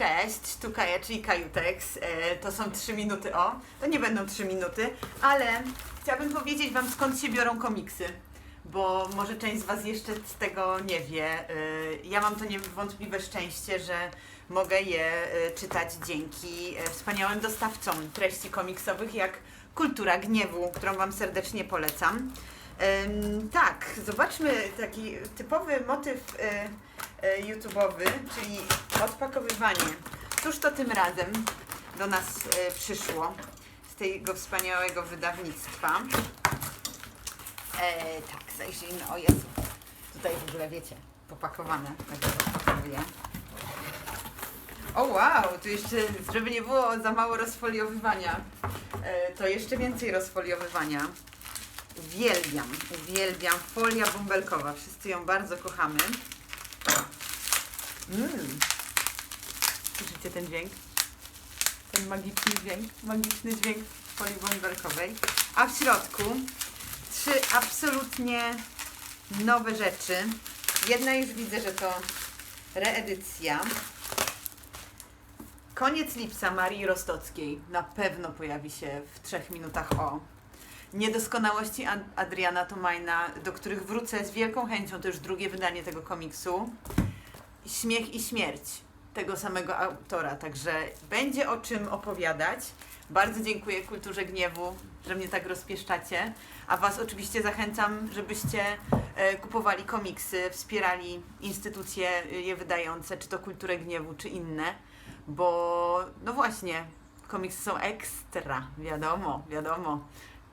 Cześć, tu Kaja, czyli Kajutex. E, to są 3 minuty o. To nie będą 3 minuty, ale chciałabym powiedzieć Wam skąd się biorą komiksy. Bo może część z Was jeszcze z tego nie wie. E, ja mam to niewątpliwe szczęście, że mogę je e, czytać dzięki wspaniałym dostawcom treści komiksowych, jak Kultura Gniewu, którą Wam serdecznie polecam. Tak, zobaczmy taki typowy motyw e, e, YouTube'owy, czyli odpakowywanie. Cóż to tym razem do nas e, przyszło z tego wspaniałego wydawnictwa? E, tak, zajrzyjmy. O Jezu, tutaj w ogóle wiecie, popakowane. Tak odpakowuję. O wow, tu jeszcze, żeby nie było za mało rozfoliowywania, e, to jeszcze więcej rozfoliowywania. Uwielbiam, uwielbiam. Folia bąbelkowa. Wszyscy ją bardzo kochamy. Mmm. Słyszycie ten dźwięk? Ten magiczny dźwięk, magiczny dźwięk folii bąbelkowej. A w środku trzy absolutnie nowe rzeczy. Jedna już widzę, że to reedycja. Koniec lipca Marii Rostockiej na pewno pojawi się w trzech minutach o. Niedoskonałości Ad- Adriana Tomajna, do których wrócę z wielką chęcią, to już drugie wydanie tego komiksu. Śmiech i śmierć tego samego autora, także będzie o czym opowiadać. Bardzo dziękuję Kulturze Gniewu, że mnie tak rozpieszczacie, a Was oczywiście zachęcam, żebyście e, kupowali komiksy, wspierali instytucje e, je wydające, czy to Kulturę Gniewu, czy inne, bo no właśnie, komiksy są ekstra, wiadomo, wiadomo.